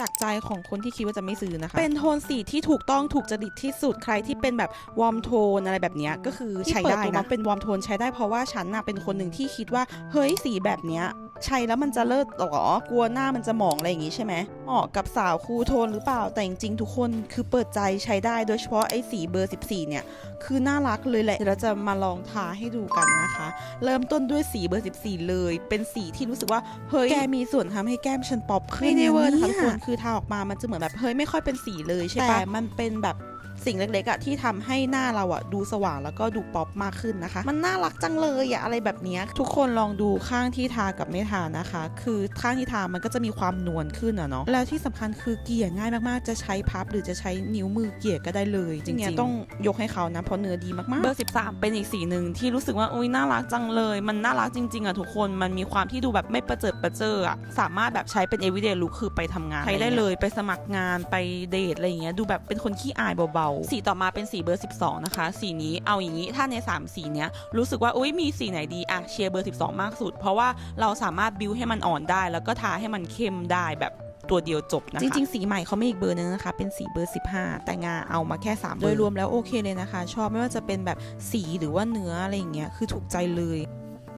จากใจของคนที่คิดว่าจะไม่ซื้อนะคะ เป็นโทนสีที่ถูกต้องถูกจริตที่สุดใครที่เป็นแบบวอร์มโทนอะไรแบบเนี้ยก็คือใช้ได้นะเป็นวอร์มโทนใช้ได้เพราะว่าฉันน่ะเป็นคนหนึ่งที่คิดว่าเฮ้ยสีแบบเนี้ย ใช้แล้วมันจะเลิศหรอกลัวหน้ามันจะหมองอะไรอย่างงี้ใช่ไหมเหมาะกับสาวคูลโทนหรือเปล่าแต่จริงๆทุกคนคือเปิดใจใช้ได้โดยเฉพาะไอ้สีเบอร์ 14 เนี่ย คือน่ารักเลยแหละเดี๋ยวเราจะมาลองทาให้ดูกันนะคะ เริ่มต้นด้วยสีเบอร์ 14 เลย เป็นสีที่รู้สึกว่าเฮ้ยแกมีส่วนทำให้แก้มฉันป๊อปขึ้นไม่ได้เวอร์นะคะทุกคนคือทาออกมามันจะเหมือนแบบเฮ้ยไม่ค่อยเป็นสีเลยใช่ปะแต่มันเป็นแบบ สิ่งเล็กๆอะที่ทำให้หน้าเราอะดูสว่างแล้วก็ดูป๊อปมากขึ้นนะคะ มันน่ารักจังเลยอะอะไรแบบเนี้ยทุกคนลองดูข้างที่ทากับไม่ทานะคะ คือข้างที่ทามันก็จะมีความนวลขึ้นอะเนาะแล้วที่สำคัญคือเกลี่ยง่ายมากๆจะใช้พับ หรือจะใช้นิ้วมือเกลี่ยก็ได้เลย จริงๆต้องยกให้เขานะเพราะเนื้อดีมากๆเบอร์13 เป็นอีกสีหนึ่งที่รู้สึกว่าอุ้ยน่ารักจังเลย มันน่ารักจริงๆอะทุกคนมันมีความที่ดูแบบไม่ประเจิดประเจออะสามารถแบบใช้เป็น everyday look คือไปทำงานใช้ได้เลยไปสมัครงานไปเดทอะไรอย่างเงี้ยดูแบบเป็นคนขี้อายเบาๆสีต่อมาเป็นสีเบอร์ 12 นะคะ สีนี้เอาอย่างนี้ถ้าใน 3 สีเนี้ยรู้สึกว่าอุ้ยมีสีไหนดีอะเชียร์เบอร์ 12 มากสุด เพราะว่าเราสามารถบิวให้มันอ่อนได้ แล้วก็ทาให้มันเข้มได้แบบตัวเดียวจบนะคะจริงๆ สีใหม่เขาไม่อีกเบอร์นึงนะคะ เป็นสีเบอร์ 15 แต่งาเอามาแค่ 3 โดยรวมแล้วโอเคเลยนะคะ ชอบไม่ว่าจะเป็นแบบสีหรือว่าเนื้ออะไรอย่างเงี้ยคือถูกใจเลย